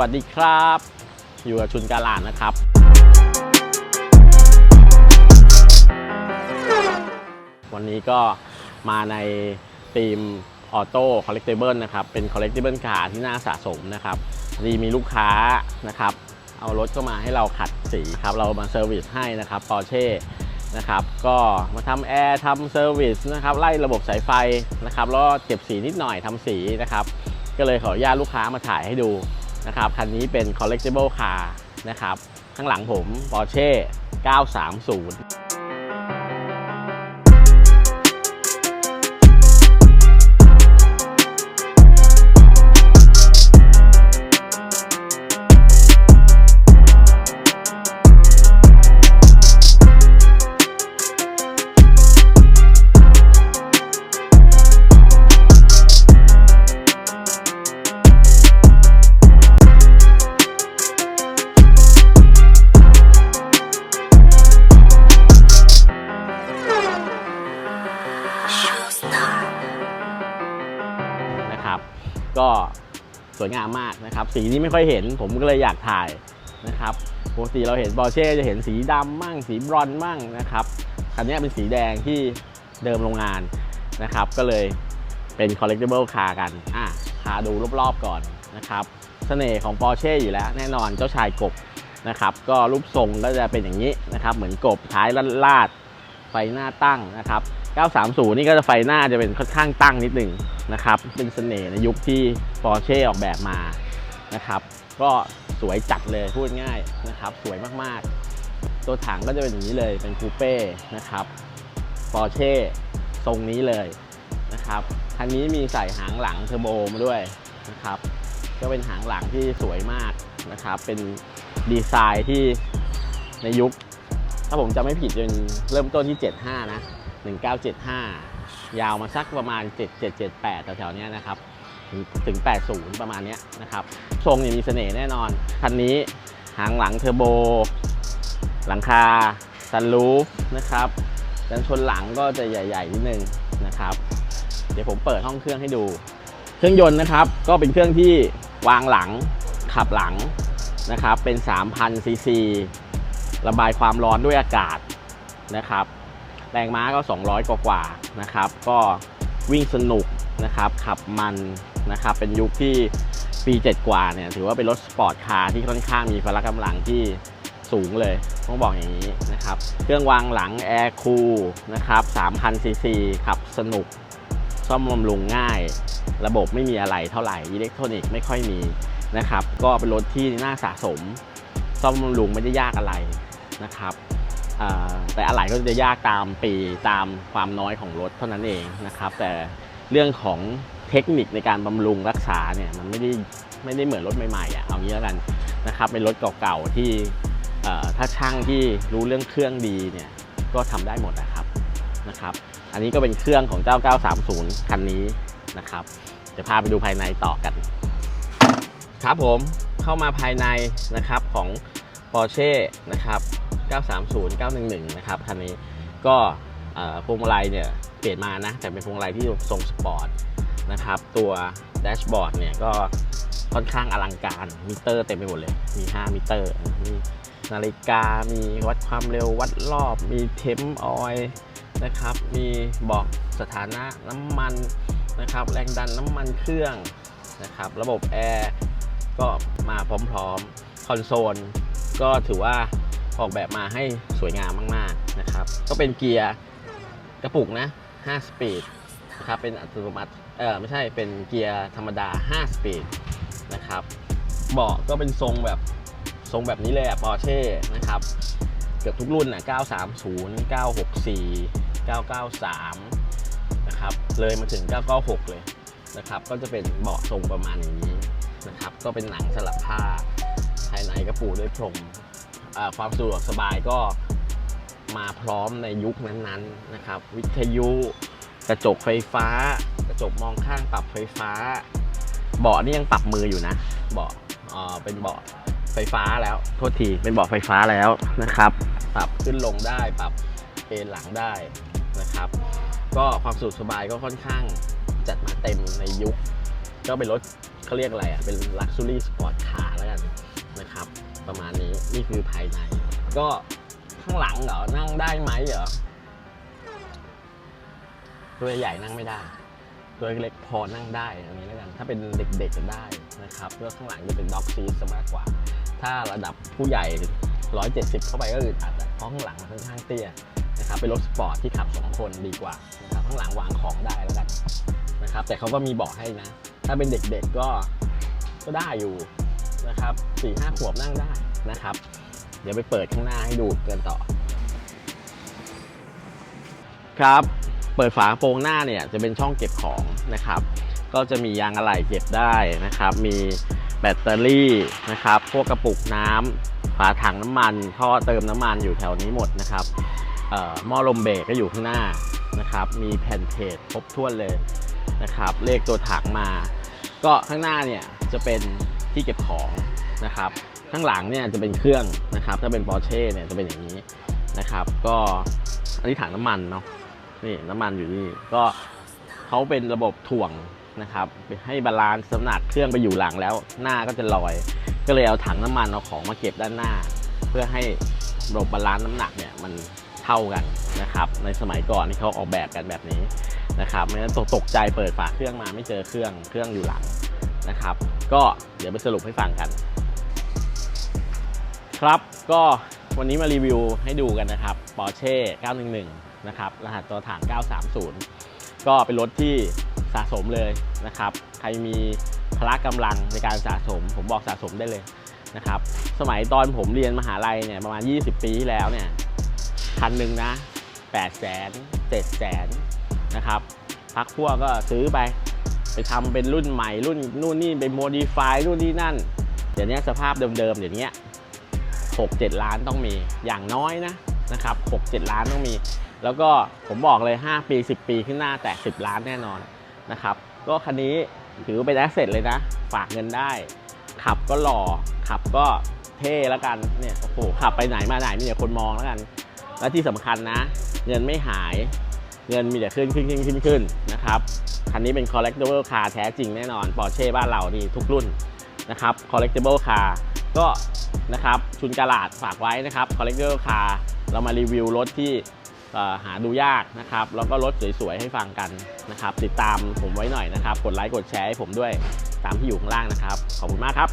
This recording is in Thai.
สวัสดีครับ อยู่กับชุนกาลานนะครับ วันนี้ก็มาในทีมออโต้คอลเลก t เบิลนะครับ เป็นคอลเลก t เบิลคาที่น่าสะสมนะครับดีมีลูกค้านะครับ เอารถเข้ามาให้เราขัดสีครับ เรามาเซอร์วิสให้นะครับปอร์เช่นะครับ ก็มาทำแอร์ทำเซอร์วิสนะครับ ไล่ระบบสายไฟนะครับ แล้วเก็บสีนิดหน่อยทำสีนะครับ ก็เลยขออนุญาตลูกค้ามาถ่ายให้ดู นะครับคันนี้เป็น collectible car นะครับ ข้างหลังผม Porsche 930 ก็สวยงามมากนะครับ สีนี้ไม่ค่อยเห็นผมก็เลยอยากถ่ายนะครับปกติเราเห็นบอเช่จะเห็นสีดำมั่ง สีบรอนมั่งนะครับคันนี้เป็นสีแดงที่เดิมโรงงานนะครับ ก็เลยเป็น collectible car กันอะพาดูรอบๆก่อนนะครับเสน่ห์ของ Porsche อยู่แล้วแน่นอนเจ้าชายกบนะครับ ก็รูปทรงก็จะเป็นอย่างนี้นะครับ เหมือนกบท้ายลาดไฟหน้าตั้งนะครับ 930 นี่ก็จะไฟหน้าจะเป็นค่อนข้างตั้งนิดหนึ่งนะครับ เป็นเสน่ห์ในยุคที่ Porsche ออกแบบมานะครับ ก็สวยจัดเลยพูดง่ายนะครับ สวยมากๆ ตัวถังก็จะเป็นอย่างนี้เลยเป็นคูเป้นะครับ Porsche ทรงนี้เลยนะครับคันนี้มีใส่หางหลังเทอร์โบมาด้วยนะครับก็เป็นหางหลังที่สวยมากนะครับ เป็นดีไซน์ที่ในยุค ถ้าผมจำไม่ผิดเป็นเริ่มต้นที่ 75 นะ 1975 ยาวมาสักประมาณ 7778 แถวๆนี้นะครับถึงถึง 80 ประมาณนี้นะครับ ทรงเนี่ยมีเสน่ห์แน่นอน คันนี้หางหลังเทอร์โบ หลังคาซันรูฟนะครับกันชนหลังก็จะใหญ่ๆนิดนึงนะครับ เดี๋ยวผมเปิดห้องเครื่องให้ดู เครื่องยนต์นะครับ ก็เป็นเครื่องที่วางหลังขับหลังนะครับ เป็น 3,000ซีซีระบายความร้อนด้วยอากาศนะครับ แรงม้าก็ 200 กว่ากว่านะครับ ก็วิ่งสนุกนะครับ ขับมันนะครับ เป็นยุคที่ปี 7 กว่าเนี่ย ถือว่าเป็นรถสปอร์ตคาร์ที่ค่อนข้างมีพละกำลังที่สูงเลยต้องบอกอย่างนี้นะครับ เครื่องวางหลังแอร์คูลนะครับ3,000ซีซีขับสนุก ซ่อมบำรุงง่าย ระบบไม่มีอะไรเท่าไหร่ อิเล็กทรอนิกส์ไม่ค่อยมีนะครับ ก็เป็นรถที่น่าสะสม ซ่อมบำรุงไม่ได้ยากอะไรนะครับ แต่อะไหล่ก็จะยากตามปีตามความน้อยของรถเท่านั้นเองนะครับ แต่เรื่องของเทคนิคในการบำรุงรักษาเนี่ยมันไม่ได้ไม่ได้เหมือนรถใหม่ๆอะเอางี้แล้วกันนะครับเป็นรถเก่าๆที่ถ้าช่างที่รู้เรื่องเครื่องดีเนี่ยก็ทำได้หมดนะครับนะครับ อันนี้ก็เป็นเครื่องของเจ้า 930 คันนี้นะครับจะพาไปดูภายในต่อกัน ครับผมเข้ามาภายในนะครับของ Porsche นะครับ 930 911 นะครับคันนี้ก็พวงมาลัยเนี่ยเปลี่ยนมานะ แต่เป็นพวงมาลัยที่ทรงสปอร์ตนะครับ ตัวแดชบอร์ดเนี่ยก็ค่อนข้างอลังการมิเตอร์เต็มไปหมดเลย มี 5 มิเตอร์ มีนาฬิกา มีวัดความเร็ววัดรอบ มีเทมออยนะครับ มีบอกสถานะน้ำมันนะครับ แรงดันน้ำมันเครื่องนะครับ ระบบแอร์ก็มาพร้อมๆ คอนโซลก็ถือว่า ออกแบบมาให้สวยงามมากๆนะครับ ก็เป็นเกียร์กระปุกนะ 5 สปีดนะครับเป็นอัตโนมัติเออไม่ใช่เป็นเกียร์ธรรมดา 5 สปีดนะครับเบาะก็เป็นทรงแบบทรงแบบนี้เลยอะปอร์เช่นะครับเกือบทุกรุ่นอะ930 964 993นะครับเลยมาถึง 996 เลยนะครับก็จะเป็นเบาะทรงประมาณอย่างนี้นะครับก็เป็นหนังสลับผ้าภายในก็ปูด้วยพรม ความสะดวกสบายก็มาพร้อมในยุคนั้นๆนะครับ วิทยุกระจกไฟฟ้า กระจกมองข้างปรับไฟฟ้า เบาะนี่ยังปรับมืออยู่นะ เบาะเอ่อเป็นเบาะไฟฟ้าแล้วโทษทีเป็นเบาะไฟฟ้าแล้วนะครับ ปรับขึ้นลงได้ปรับเอนหลังได้นะครับ ก็ความสะดวกสบายก็ค่อนข้างจัดมาเต็มในยุค ก็เป็นรถเขาเรียกอะไรอะเป็น Luxury Sport Car แล้วกันนะครับ ประมาณนี้นี่คือภายใน ก็ข้างหลังเหรอนั่งได้ไหมเหรอตัวใหญ่นั่งไม่ได้ ตัวเล็กพอนั่งได้อันนี้แล้วกัน ถ้าเป็นเด็กๆก็ได้นะครับแล้วข้างหลังจะเป็นด็อกซีซะมากกว่า ถ้าระดับผู้ใหญ่ 170 เข้าไปก็อึดอัดเพราะข้างหลังมันค่อนข้างเตี้ยนะครับเป็นรถสปอร์ตที่ขับ 2 คนดีกว่านะครับข้างหลังวางของได้แล้วกันนะครับแต่เขาก็มีบอกให้นะ ถ้าเป็นเด็กๆก็ก็ได้อยู่ นะครับสี่ห้าขวบนั่งได้นะครับ เดี๋ยวไปเปิดข้างหน้าให้ดูกันต่อ ครับ เปิดฝาโปรงหน้าเนี่ยจะเป็นช่องเก็บของนะครับ ก็จะมียางอะไหล่เก็บได้นะครับ มีแบตเตอรี่นะครับ พวกกระปุกน้ำฝาถังน้ำมัน ท่อเติมน้ำมันอยู่แถวนี้หมดนะครับหม้อลมเบรกก็อยู่ข้างหน้านะครับ มีแผ่นเพจครบถ้วนเลยนะครับ เลขตัวถังมา ก็ข้างหน้าเนี่ยจะเป็น ที่เก็บของนะครับข้างหลังเนี่ยจะเป็นเครื่องนะครับ ถ้าเป็น Porsche เนี่ยจะเป็นอย่างนี้นะครับ ก็อันนี้ถังน้ำมันเนาะนี่น้ำมันอยู่นี่ก็เขาเป็นระบบถ่วงนะครับให้บาลานซ์น้ำหนักเครื่องไปอยู่หลังแล้วหน้าก็จะลอย ก็เลยเอาถังน้ำมันเอาของมาเก็บด้านหน้า เพื่อให้ระบบบาลานซ์น้ำหนักเนี่ยมันเท่ากันนะครับในสมัยก่อนที่เขาออกแบบกันแบบนี้นะครับไม่งั้นตกใจเปิดฝาเครื่องมาไม่เจอเครื่องเครื่องอยู่หลัง นะครับ ก็เดี๋ยวไปสรุปให้ฟังกัน ครับก็วันนี้มารีวิวให้ดูกันนะครับ Porsche 911 นะครับ รหัสตัวถัง 930 ก็เป็นรถที่สะสมเลยนะครับ ใครมีพละกำลังในการสะสม ผมบอกสะสมได้เลยนะครับ สมัยตอนผมเรียนมหาลัยเนี่ยประมาณ 20 ปีที่แล้วเนี่ยคันหนึ่งนะ8แสน7แสนนะครับพักพวกก็ซื้อไป ไปทำเป็นรุ่นใหม่รุ่นนู่นนี่ไปโมดิฟายรุ่นนี่นั่น เดี๋ยวนี้สภาพเดิมๆเดี๋ยวนี้6 7ล้านต้องมีอย่างน้อยนะนะครับ6 7ล้านต้องมี แล้วก็ผมบอกเลย 5 ปี 10 ปีขึ้นหน้าแตะ10 ล้านแน่นอนนะครับ ก็คันนี้ถือเป็นแอสเซทเลยนะ ฝากเงินได้ ขับก็หล่อ ขับก็เท่แล้วกันเนี่ยโอ้โหขับไปไหนมาไหนมีแต่คนมองแล้วกัน และที่สำคัญนะ เงินไม่หาย เงินมีแต่ขึ้นขึ้นขึ้นขึ้นขึ้นนะครับ คันนี้เป็น collectible car แท้จริงแน่นอน Porsche บ้านเรานี่ทุกรุ่นนะครับ collectible car ก็นะครับชุนกาลาดฝากไว้นะครับ collectible car เรามารีวิวรถที่หาดูยากนะครับ แล้วก็รถสวยๆ ให้ฟังกันนะครับ ติดตามผมไว้หน่อยนะครับ กดไลค์กดแชร์ให้ผมด้วยตามที่อยู่ข้างล่างนะครับ ขอบคุณมากครับ